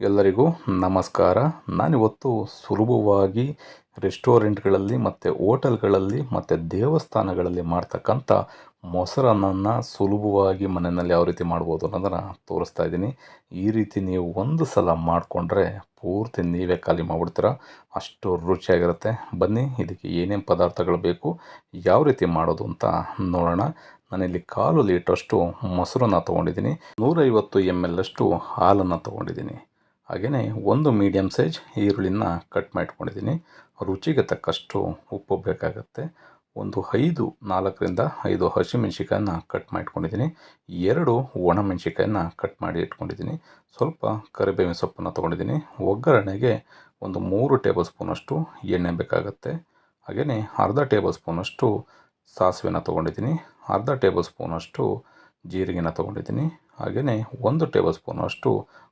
ಎಲ್ಲರಿಗೂ ನಮಸ್ಕಾರ. ನಾನಿವತ್ತು ಸುಲಭವಾಗಿ ರೆಸ್ಟೋರೆಂಟ್ಗಳಲ್ಲಿ ಮತ್ತು ಹೋಟೆಲ್ಗಳಲ್ಲಿ ಮತ್ತು ದೇವಸ್ಥಾನಗಳಲ್ಲಿ ಮಾಡ್ತಕ್ಕಂಥ ಮೊಸರನ್ನನ್ನು ಸುಲಭವಾಗಿ ಮನೆಯಲ್ಲಿ ಯಾವ ರೀತಿ ಮಾಡ್ಬೋದು ಅನ್ನೋದನ್ನು ತೋರಿಸ್ತಾ ಇದ್ದೀನಿ. ಈ ರೀತಿ ನೀವು ಒಂದು ಸಲ ಮಾಡಿಕೊಂಡ್ರೆ ಪೂರ್ತಿ ನೀವೇ ಖಾಲಿ ಮಾಡಿಬಿಡ್ತೀರ. ಅಷ್ಟು ರುಚಿಯಾಗಿರುತ್ತೆ. ಬನ್ನಿ, ಇದಕ್ಕೆ ಏನೇನು ಪದಾರ್ಥಗಳು ಬೇಕು, ಯಾವ ರೀತಿ ಮಾಡೋದು ಅಂತ ನೋಡೋಣ. ನಾನಿಲ್ಲಿ ಕಾಲು ಲೀಟ್ರಷ್ಟು ಮೊಸರನ್ನ ತೊಗೊಂಡಿದ್ದೀನಿ. ನೂರೈವತ್ತು ಎಂ ಎಲ್ ಅಷ್ಟು ಹಾಲನ್ನು ತೊಗೊಂಡಿದ್ದೀನಿ. ಹಾಗೆಯೇ ಒಂದು ಮೀಡಿಯಮ್ ಸೈಜ್ ಈರುಳ್ಳಿನ ಕಟ್ ಮಾಡಿಟ್ಕೊಂಡಿದ್ದೀನಿ. ರುಚಿಗೆ ತಕ್ಕಷ್ಟು ಉಪ್ಪು ಬೇಕಾಗುತ್ತೆ. ಒಂದು ಐದು, ನಾಲ್ಕರಿಂದ ಐದು ಹಸಿಮೆಣ್ಸಿಕಾಯನ್ನ ಕಟ್ ಮಾಡಿಟ್ಕೊಂಡಿದ್ದೀನಿ. ಎರಡು ಒಣಮೆಣ್ಸಿಕಾಯನ್ನ ಕಟ್ ಮಾಡಿ ಇಟ್ಕೊಂಡಿದ್ದೀನಿ ಸ್ವಲ್ಪ ಕರಿಬೇವಿನ ಸೊಪ್ಪನ್ನು ತೊಗೊಂಡಿದ್ದೀನಿ. ಒಗ್ಗರಣೆಗೆ ಒಂದು ಮೂರು ಟೇಬಲ್ ಸ್ಪೂನಷ್ಟು ಎಣ್ಣೆ ಬೇಕಾಗುತ್ತೆ. ಹಾಗೆಯೇ ಅರ್ಧ ಟೇಬಲ್ ಸ್ಪೂನಷ್ಟು ಸಾಸಿವೆನ ತೊಗೊಂಡಿದ್ದೀನಿ. ಅರ್ಧ ಟೇಬಲ್ ಸ್ಪೂನಷ್ಟು ಜೀರಿಗೆನ ತೊಗೊಂಡಿದ್ದೀನಿ. ಹಾಗೆಯೇ ಒಂದು ಟೇಬಲ್ ಸ್ಪೂನಷ್ಟು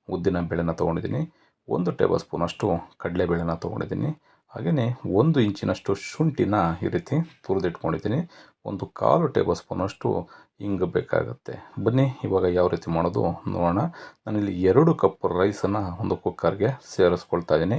ಉದ್ದಿನ ಬೇಳೆನ ತೊಗೊಂಡಿದ್ದೀನಿ. ಒಂದು ಟೇಬಲ್ ಸ್ಪೂನಷ್ಟು ಕಡಲೆಬೇಳೆನ ತೊಗೊಂಡಿದ್ದೀನಿ. ಹಾಗೆಯೇ ಒಂದು ಇಂಚಿನಷ್ಟು ಶುಂಠಿನ ಈ ರೀತಿ ತುರಿದಿಟ್ಕೊಂಡಿದ್ದೀನಿ. ಒಂದು ಕಾಲು ಟೇಬಲ್ ಸ್ಪೂನಷ್ಟು ಹಿಂಗೆ ಬೇಕಾಗುತ್ತೆ. ಬನ್ನಿ, ಇವಾಗ ಯಾವ ರೀತಿ ಮಾಡೋದು ನೋಡೋಣ. ನಾನಿಲ್ಲಿ ಎರಡು ಕಪ್ ರೈಸನ್ನು ಒಂದು ಕುಕ್ಕರ್ಗೆ ಸೇರಿಸ್ಕೊಳ್ತಾ ಇದ್ದೀನಿ.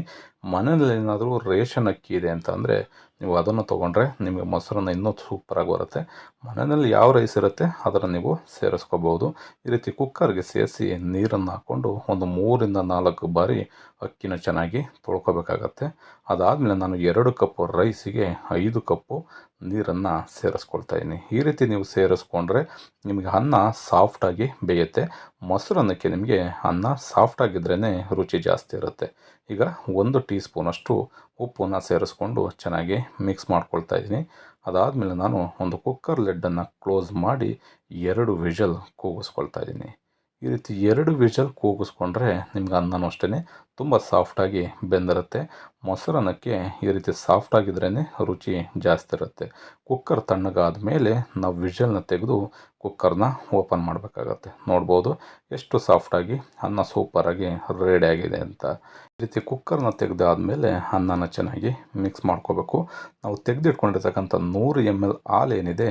ಮನೇಲಿ ಏನಾದರೂ ರೇಷನ್ ಅಕ್ಕಿ ಇದೆ ಅಂತ ಅಂದರೆ ನೀವು ಅದನ್ನು ತೊಗೊಂಡ್ರೆ ನಿಮಗೆ ಮೊಸರನ್ನು ಇನ್ನೂ ಸೂಪರಾಗಿ ಬರುತ್ತೆ. ಮನೆಯಲ್ಲಿ ಯಾವ ರೈಸ್ ಇರುತ್ತೆ ಅದನ್ನು ನೀವು ಸೇರಿಸ್ಕೋಬೋದು ಈ ರೀತಿ ಕುಕ್ಕರ್ಗೆ ಸೇರಿಸಿ ನೀರನ್ನು ಹಾಕ್ಕೊಂಡು ಒಂದು ಮೂರಿಂದ ನಾಲ್ಕು ಬಾರಿ ಅಕ್ಕಿನ ಚೆನ್ನಾಗಿ ತೊಳ್ಕೊಬೇಕಾಗತ್ತೆ. ಅದಾದಮೇಲೆ ನಾನು ಎರಡು ಕಪ್ಪು ರೈಸಿಗೆ ಐದು ಕಪ್ಪು ನೀರನ್ನು ಸೇರಿಸ್ಕೊಳ್ತಾ ಇದ್ದೀನಿ. ಈ ರೀತಿ ನೀವು ಸೇರಿಸ್ಕೊಂಡ್ರೆ ನಿಮಗೆ ಅನ್ನ ಸಾಫ್ಟಾಗಿ ಬೇಯುತ್ತೆ. ಮೊಸರನ್ನಕ್ಕೆ ನಿಮಗೆ ಅನ್ನ ಸಾಫ್ಟಾಗಿದ್ರೇ ರುಚಿ ಜಾಸ್ತಿ ಇರುತ್ತೆ. ಈಗ ಒಂದು ಟೀ ಸ್ಪೂನಷ್ಟು ಉಪ್ಪನ್ನು ಸೇರಿಸ್ಕೊಂಡು ಚೆನ್ನಾಗಿ ಮಿಕ್ಸ್ ಮಾಡ್ಕೊಳ್ತಾ ಇದ್ದೀನಿ. ಅದಾದಮೇಲೆ ನಾನು ಒಂದು ಕುಕ್ಕರ್ ಲೆಡ್ಡನ್ನು ಕ್ಲೋಸ್ ಮಾಡಿ ಎರಡು ವಿಷಲ್ ಕೂಗಿಸ್ಕೊಳ್ತಾ ಇದ್ದೀನಿ. ಈ ರೀತಿ ಎರಡು ವಿಷಲ್ ಕೂಗಿಸ್ಕೊಂಡ್ರೆ ನಿಮ್ಗೆ ಅನ್ನನೂ ಅಷ್ಟೇ ತುಂಬ ಸಾಫ್ಟಾಗಿ ಬೆಂದಿರುತ್ತೆ. ಮೊಸರನ್ನಕ್ಕೆ ಈ ರೀತಿ ಸಾಫ್ಟ್ ಆಗಿದ್ರೇ ರುಚಿ ಜಾಸ್ತಿ ಇರುತ್ತೆ. ಕುಕ್ಕರ್ ತಣ್ಣಗಾದ ಮೇಲೆ ನಾವು ವಿಷಲ್ನ ತೆಗೆದು ಕುಕ್ಕರ್ನ ಓಪನ್ ಮಾಡಬೇಕಾಗತ್ತೆ. ನೋಡ್ಬೋದು ಎಷ್ಟು ಸಾಫ್ಟಾಗಿ ಅನ್ನ ಸೂಪರಾಗಿ ರೆಡಿಯಾಗಿದೆ ಅಂತ. ಈ ರೀತಿ ಕುಕ್ಕರ್ನ ತೆಗೆದಾದ್ಮೇಲೆ ಅನ್ನನ ಚೆನ್ನಾಗಿ ಮಿಕ್ಸ್ ಮಾಡ್ಕೋಬೇಕು. ನಾವು ತೆಗೆದಿಟ್ಕೊಂಡಿರ್ತಕ್ಕಂಥ ನೂರು ಎಂ ಎಲ್ ಹಾಲೇನಿದೆ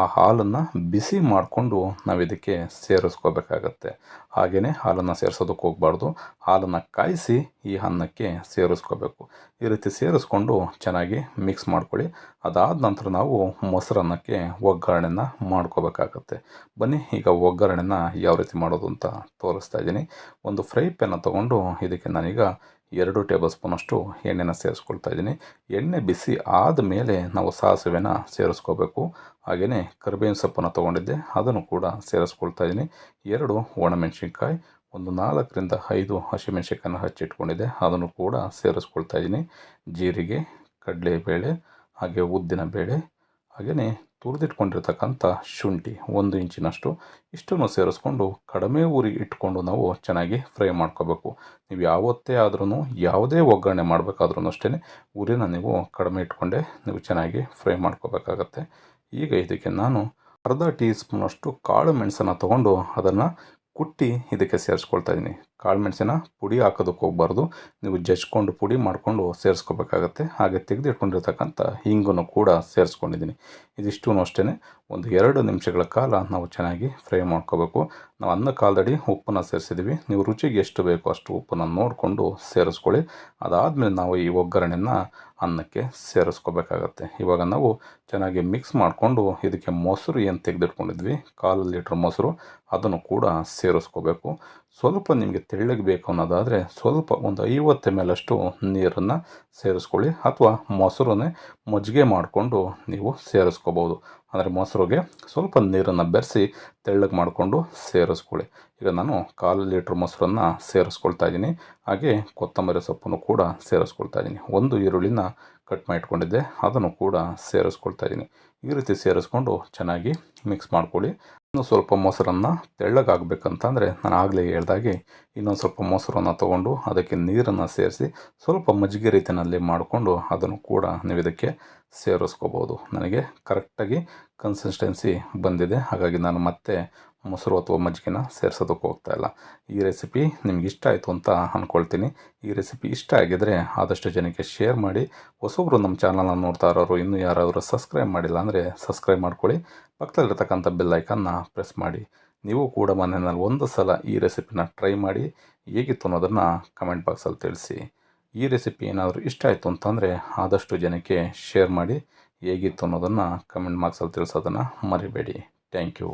ಆ ಹಾಲನ್ನು ಬಿಸಿ ಮಾಡಿಕೊಂಡು ನಾವು ಇದಕ್ಕೆ ಸೇರಿಸ್ಕೋಬೇಕಾಗತ್ತೆ. ಹಾಗೆಯೇ ಹಾಲನ್ನು ಸೇರಿಸೋದಕ್ಕೆ ಹೋಗಬಾರ್ದು. ಹಾಲನ್ನು ಕಾಯಿಸಿ ಈ ಅನ್ನಕ್ಕೆ ಸೇರಿಸ್ಕೋಬೇಕು. ಈ ರೀತಿ ಸೇರಿಸ್ಕೊಂಡು ಚೆನ್ನಾಗಿ ಮಿಕ್ಸ್ ಮಾಡ್ಕೊಳ್ಳಿ. ಅದಾದ ನಂತರ ನಾವು ಮೊಸರನ್ನಕ್ಕೆ ಒಗ್ಗರಣೆನ ಮಾಡ್ಕೋಬೇಕಾಗತ್ತೆ. ಬನ್ನಿ, ಈಗ ಒಗ್ಗರಣೆನ ಯಾವ ರೀತಿ ಮಾಡೋದು ಅಂತ ತೋರಿಸ್ತಾ ಇದ್ದೀನಿ. ಒಂದು ಫ್ರೈ ಪ್ಯಾನ ತೊಗೊಂಡು ಇದಕ್ಕೆ ನಾನೀಗ ಎರಡು ಟೇಬಲ್ ಸ್ಪೂನಷ್ಟು ಎಣ್ಣೆನ ಸೇರಿಸ್ಕೊಳ್ತಾ ಇದ್ದೀನಿ. ಎಣ್ಣೆ ಬಿಸಿ ಆದ ಮೇಲೆ ನಾವು ಸಾಸಿವೆನ ಸೇರಿಸ್ಕೋಬೇಕು. ಹಾಗೆಯೇ ಕರಿಬೇವಿನ ಸೊಪ್ಪನ್ನು ತೊಗೊಂಡಿದ್ದೆ, ಅದನ್ನು ಕೂಡ ಸೇರಿಸ್ಕೊಳ್ತಾ ಇದ್ದೀನಿ. ಎರಡು ಒಣಮೆಣಸಿನ್ಕಾಯಿ ಒಂದು ನಾಲ್ಕರಿಂದ ಐದು ಹಸಿಮೆಣ್ಸಿನ್ಕಾಯನ್ನ ಹಚ್ಚಿಟ್ಕೊಂಡಿದ್ದೆ. ಅದನ್ನು ಕೂಡ ಸೇರಿಸ್ಕೊಳ್ತಾ ಇದ್ದೀನಿ. ಜೀರಿಗೆ, ಕಡಲೆಬೇಳೆ, ಹಾಗೆ ಉದ್ದಿನ ಬೇಳೆ ಹಾಗೆಯೇ ತುರಿದಿಟ್ಕೊಂಡಿರ್ತಕ್ಕಂಥ ಶುಂಠಿ ಒಂದು ಇಂಚಿನಷ್ಟು. ಇಷ್ಟನ್ನು ಸೇರಿಸ್ಕೊಂಡು ಕಡಿಮೆ ಊರಿ ಇಟ್ಕೊಂಡು ನಾವು ಚೆನ್ನಾಗಿ ಫ್ರೈ ಮಾಡ್ಕೋಬೇಕು. ನೀವು ಯಾವತ್ತೇ ಆದ್ರೂ ಯಾವುದೇ ಒಗ್ಗರಣೆ ಮಾಡಬೇಕಾದ್ರೂ ಅಷ್ಟೇ ಉರಿನ ನೀವು ಕಡಿಮೆ ಇಟ್ಕೊಂಡೆ ನೀವು ಚೆನ್ನಾಗಿ ಫ್ರೈ ಮಾಡ್ಕೋಬೇಕಾಗತ್ತೆ. ಈಗ ಇದಕ್ಕೆ ನಾನು ಅರ್ಧ ಟೀ ಸ್ಪೂನಷ್ಟು ಕಾಳು ಮೆಣಸನ್ನು ತೊಗೊಂಡು ಅದನ್ನು ಕುಟ್ಟಿ ಇದಕ್ಕೆ ಸೇರಿಸ್ಕೊಳ್ತಾ ಇದ್ದೀನಿ. ಕಾಳು ಮೆಣಸಿನ ಪುಡಿ ಹಾಕೋದಕ್ಕೆ ಹೋಗ್ಬಾರ್ದು. ನೀವು ಜಜ್ಕೊಂಡು ಪುಡಿ ಮಾಡಿಕೊಂಡು ಸೇರಿಸ್ಕೋಬೇಕಾಗತ್ತೆ. ಹಾಗೆ ತೆಗೆದಿಟ್ಕೊಂಡಿರ್ತಕ್ಕಂಥ ಹಿಂಗನ್ನು ಕೂಡ ಸೇರಿಸ್ಕೊಂಡಿದ್ದೀನಿ. ಇದಿಷ್ಟೂ ಅಷ್ಟೇ ಒಂದು ಎರಡು ನಿಮಿಷಗಳ ಕಾಲ ನಾವು ಚೆನ್ನಾಗಿ ಫ್ರೈ ಮಾಡ್ಕೋಬೇಕು. ನಾವು ಅನ್ನ ಕಾಲದಡಿ ಉಪ್ಪನ್ನು ಸೇರಿಸಿದ್ದೀವಿ. ನೀವು ರುಚಿಗೆ ಎಷ್ಟು ಬೇಕೋ ಅಷ್ಟು ಉಪ್ಪನ್ನು ನೋಡಿಕೊಂಡು ಸೇರಿಸ್ಕೊಳ್ಳಿ. ಅದಾದಮೇಲೆ ನಾವು ಈ ಒಗ್ಗರಣೆಯನ್ನು ಅನ್ನಕ್ಕೆ ಸೇರಿಸ್ಕೋಬೇಕಾಗತ್ತೆ. ಇವಾಗ ನಾವು ಚೆನ್ನಾಗಿ ಮಿಕ್ಸ್ ಮಾಡಿಕೊಂಡು ಇದಕ್ಕೆ ಮೊಸರು ಏನು ತೆಗೆದಿಟ್ಕೊಂಡಿದ್ವಿ, ಕಾಲು ಲೀಟ್ರ್ ಮೊಸರು, ಅದನ್ನು ಕೂಡ ಸೇರಿಸ್ಕೋಬೇಕು. ಸ್ವಲ್ಪ ನಿಮಗೆ ತೆಳ್ಳಗೆ ಬೇಕು ಅನ್ನೋದಾದರೆ ಸ್ವಲ್ಪ ಒಂದು ಐವತ್ತು ಎಂ ಎಲ್ ಅಷ್ಟು ನೀರನ್ನು ಸೇರಿಸ್ಕೊಳ್ಳಿ ಅಥವಾ ಮೊಸರನ್ನೇ ಮಜ್ಜಿಗೆ ಮಾಡಿಕೊಂಡು ನೀವು ಸೇರಿಸ್ಕೋಬೋದು. ಅಂದರೆ ಮೊಸರಿಗೆ ಸ್ವಲ್ಪ ನೀರನ್ನು ಬೆರೆಸಿ ತೆಳ್ಳಗೆ ಮಾಡಿಕೊಂಡು ಸೇರಿಸ್ಕೊಳ್ಳಿ. ಈಗ ನಾನು ಕಾಲು ಲೀಟ್ರ್ ಮೊಸರನ್ನು ಸೇರಿಸ್ಕೊಳ್ತಾ ಇದ್ದೀನಿ. ಹಾಗೆ ಕೊತ್ತಂಬರಿ ಸೊಪ್ಪನ್ನು ಕೂಡ ಸೇರಿಸ್ಕೊಳ್ತಾ ಇದ್ದೀನಿ. ಒಂದು ಈರುಳ್ಳಿನ ಕಟ್ ಮಾಡಿಟ್ಕೊಂಡಿದ್ದೆ, ಅದನ್ನು ಕೂಡ ಸೇರಿಸ್ಕೊಳ್ತಾ ಇದ್ದೀನಿ. ಈ ರೀತಿ ಸೇರಿಸ್ಕೊಂಡು ಚೆನ್ನಾಗಿ ಮಿಕ್ಸ್ ಮಾಡ್ಕೊಳ್ಳಿ. ಇನ್ನು ಸ್ವಲ್ಪ ಮೊಸರನ್ನು ತೆಳ್ಳಗಾಗಬೇಕಂತಂದರೆ ನಾನು ಆಗಲೇ ಹೇಳ್ದಾಗೆ ಇನ್ನೊಂದು ಸ್ವಲ್ಪ ಮೊಸರನ್ನು ತೊಗೊಂಡು ಅದಕ್ಕೆ ನೀರನ್ನು ಸೇರಿಸಿ ಸ್ವಲ್ಪ ಮಜ್ಜಿಗೆ ರೀತಿಯಲ್ಲಿ ಮಾಡಿಕೊಂಡು ಅದನ್ನು ಕೂಡ ನೀವು ಇದಕ್ಕೆ ಸೇರಿಸ್ಕೋಬೋದು. ನನಗೆ ಕರೆಕ್ಟಾಗಿ ಕನ್ಸಿಸ್ಟೆನ್ಸಿ ಬಂದಿದೆ. ಹಾಗಾಗಿ ನಾನು ಮತ್ತೆ ಮೊಸರು ಅಥವಾ ಮಜ್ಜಿಗೆನ ಸೇರ್ಸೋದಕ್ಕೆ ಹೋಗ್ತಾ ಇಲ್ಲ. ಈ ರೆಸಿಪಿ ನಿಮ್ಗೆ ಇಷ್ಟ ಆಯಿತು ಅಂತ ಅಂದ್ಕೊಳ್ತೀನಿ ಈ ರೆಸಿಪಿ ಇಷ್ಟ ಆಗಿದರೆ ಆದಷ್ಟು ಜನಕ್ಕೆ ಶೇರ್ ಮಾಡಿ. ಹೊಸೊಬ್ಬರು ನಮ್ಮ ಚಾನಲ್ನ ನೋಡ್ತಾ ಇರೋರು ಇನ್ನೂ ಯಾರಾದರೂ ಸಬ್ಸ್ಕ್ರೈಬ್ ಮಾಡಿಲ್ಲ ಅಂದರೆ ಸಬ್ಸ್ಕ್ರೈಬ್ ಮಾಡ್ಕೊಳ್ಳಿ. ಪಕ್ಕದಲ್ಲಿರ್ತಕ್ಕಂಥ ಬೆಲ್ ಐಕನ್ನ ಪ್ರೆಸ್ ಮಾಡಿ. ನೀವು ಕೂಡ ಮನೆಯಲ್ಲಿ ಒಂದು ಸಲ ಈ ರೆಸಿಪಿನ ಟ್ರೈ ಮಾಡಿ. ಹೇಗಿತ್ತು ಅನ್ನೋದನ್ನು ಕಮೆಂಟ್ ಬಾಕ್ಸಲ್ಲಿ ತಿಳಿಸಿ. ಈ ರೆಸಿಪಿ ಏನಾದರೂ ಇಷ್ಟ ಆಯಿತು ಅಂತಂದರೆ ಆದಷ್ಟು ಜನಕ್ಕೆ ಶೇರ್ ಮಾಡಿ. ಹೇಗಿತ್ತು ಅನ್ನೋದನ್ನು ಕಮೆಂಟ್ ಬಾಕ್ಸಲ್ಲಿ ತಿಳಿಸೋದನ್ನು ಮರಿಬೇಡಿ. Thank you